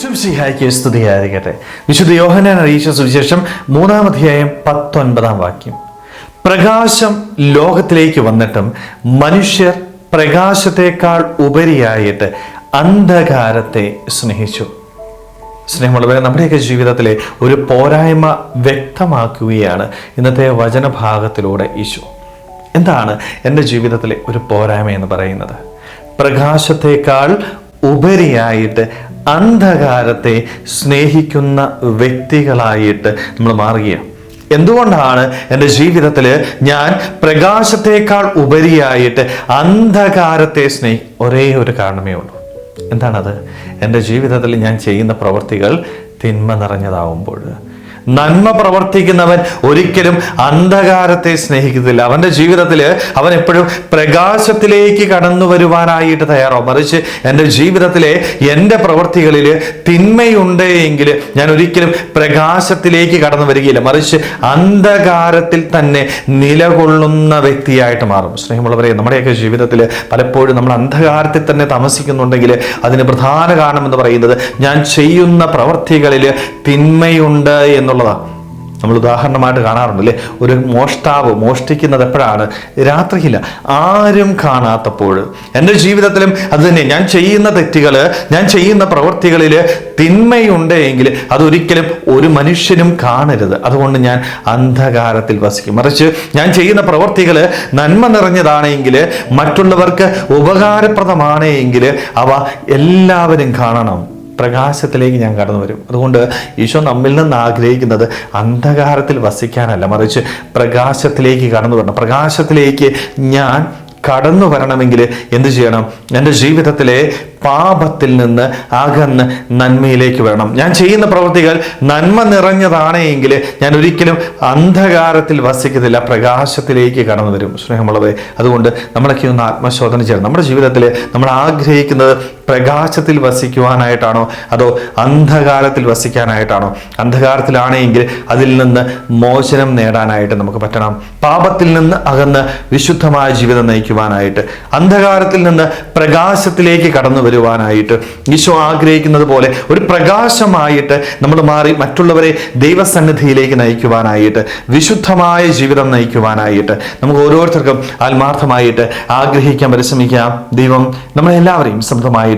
ഈശ്വംസിഹായിക്ക് സ്തുതിയായിരിക്കട്ടെ. വിശുദ്ധ യോഹനാൻ അറിയിച്ച സുവിശേഷം മൂന്നാം അധ്യായം പത്തൊൻപതാം വാക്യം. പ്രകാശം ലോകത്തിലേക്ക് വന്നിട്ടും മനുഷ്യർ പ്രകാശത്തെക്കാൾ ഉപരിയായിട്ട് അന്ധകാരത്തെ സ്നേഹിച്ചു. സ്നേഹമുള്ളവരെ നമ്മുടെയൊക്കെ ജീവിതത്തിലെ ഒരു പോരായ്മ വ്യക്തമാക്കുകയാണ് ഇന്നത്തെ വചനഭാഗത്തിലൂടെ ഈശോ. എന്താണ് എന്റെ ജീവിതത്തിലെ ഒരു പോരായ്മ എന്ന് പറയുന്നത്? പ്രകാശത്തെക്കാൾ ഉപരിയായിട്ട് അന്ധകാരത്തെ സ്നേഹിക്കുന്ന വ്യക്തികളായിട്ട് നമ്മൾ മാറുകയാണ്. എന്തുകൊണ്ടാണ് എന്റെ ജീവിതത്തിൽ ഞാൻ പ്രകാശത്തേക്കാൾ ഉപരിയായിട്ട് അന്ധകാരത്തെ സ്നേഹി ഒരേ ഒരു കാരണമേ ഉള്ളൂ. എന്താണത്? എന്റെ ജീവിതത്തിൽ ഞാൻ ചെയ്യുന്ന പ്രവൃത്തികൾ തിന്മ നിറഞ്ഞതാവുമ്പോൾ നന്മ പ്രവർത്തിക്കുന്നവൻ ഒരിക്കലും അന്ധകാരത്തെ സ്നേഹിക്കുന്നില്ല. അവന്റെ ജീവിതത്തിൽ അവൻ എപ്പോഴും പ്രകാശത്തിലേക്ക് കടന്നു വരുവാനായിട്ട് തയ്യാറാവും. മറിച്ച് എന്റെ ജീവിതത്തിലെ എന്റെ പ്രവൃത്തികളിൽ തിന്മയുണ്ട് എങ്കിൽ ഞാൻ ഒരിക്കലും പ്രകാശത്തിലേക്ക് കടന്നു വരികയില്ല. മറിച്ച് അന്ധകാരത്തിൽ തന്നെ നിലകൊള്ളുന്ന വ്യക്തിയായിട്ട് മാറും. സ്നേഹമുള്ളവരെ നമ്മുടെയൊക്കെ ജീവിതത്തിൽ പലപ്പോഴും നമ്മൾ അന്ധകാരത്തിൽ തന്നെ താമസിക്കുന്നുണ്ടെങ്കിൽ അതിന് പ്രധാന കാരണം എന്ന് പറയുന്നത് ഞാൻ ചെയ്യുന്ന പ്രവൃത്തികളിൽ തിന്മയുണ്ട് എന്നുള്ളതാണ് നമ്മൾ ഉദാഹരണമായിട്ട് കാണാറുണ്ട് അല്ലേ ഒരു മോഷ്ടാവ് മോഷ്ടിക്കുന്നത് എപ്പോഴാണ്? രാത്രിയില്ല. ആരും കാണാത്തപ്പോൾ. എന്റെ ജീവിതത്തിലും അത് തന്നെ. ഞാൻ ചെയ്യുന്ന തെറ്റുകൾ ഞാൻ ചെയ്യുന്ന പ്രവൃത്തികളിൽ തിന്മയുണ്ടെങ്കിൽ അതൊരിക്കലും ഒരു മനുഷ്യനും കാണരുത്. അതുകൊണ്ട് ഞാൻ അന്ധകാരത്തിൽ വസിക്കും. മറിച്ച് ഞാൻ ചെയ്യുന്ന പ്രവൃത്തികൾ നന്മ നിറഞ്ഞതാണെങ്കിൽ മറ്റുള്ളവർക്ക് ഉപകാരപ്രദമാണെങ്കിൽ അവ എല്ലാവരും കാണണം. പ്രകാശത്തിലേക്ക് ഞാൻ കടന്നു വരും. അതുകൊണ്ട് ഈശോ നമ്മിൽ നിന്ന് ആഗ്രഹിക്കുന്നത് അന്ധകാരത്തിൽ വസിക്കാനല്ല മറിച്ച് പ്രകാശത്തിലേക്ക് കടന്നു വരണം. പ്രകാശത്തിലേക്ക് ഞാൻ കടന്നു വരണമെങ്കിൽ എന്ത് ചെയ്യണം? എന്റെ ജീവിതത്തിലെ പാപത്തിൽ നിന്ന് അകന്ന് നന്മയിലേക്ക് വരണം. ഞാൻ ചെയ്യുന്ന പ്രവൃത്തികൾ നന്മ നിറഞ്ഞതാണെങ്കിൽ ഞാൻ ഒരിക്കലും അന്ധകാരത്തിൽ വസിക്കത്തില്ല പ്രകാശത്തിലേക്ക് കടന്നു വരും. സ്നേഹമുള്ളവേ അതുകൊണ്ട് നമ്മളൊക്കെ ഒന്ന് ആത്മശോധന ചെയ്യണം. നമ്മുടെ ജീവിതത്തിൽ നമ്മൾ ആഗ്രഹിക്കുന്നത് പ്രകാശത്തിൽ വസിക്കുവാനായിട്ടാണോ? അതോ അന്ധകാരത്തിൽ വസിക്കാനായിട്ടാണോ? അന്ധകാരത്തിലാണെങ്കിൽ അതിൽ നിന്ന് മോചനം നേടാനായിട്ട് നമുക്ക് പറ്റണം. പാപത്തിൽ നിന്ന് അകന്ന് വിശുദ്ധമായ ജീവിതം നയിക്കുവാനായിട്ട് അന്ധകാരത്തിൽ നിന്ന് പ്രകാശത്തിലേക്ക് കടന്നു വരുവാനായിട്ട് ഈശോ ആഗ്രഹിക്കുന്നത് പോലെ ഒരു പ്രകാശമായിട്ട് നമ്മൾ മാറി മറ്റുള്ളവരെ ദൈവസന്നിധിയിലേക്ക് നയിക്കുവാനായിട്ട് വിശുദ്ധമായ ജീവിതം നയിക്കുവാനായിട്ട് നമുക്ക് ഓരോരുത്തർക്കും ആത്മാർത്ഥമായിട്ട് ആഗ്രഹിക്കാൻ പരിശ്രമിക്കാം. ദൈവം നമ്മളെല്ലാവരെയും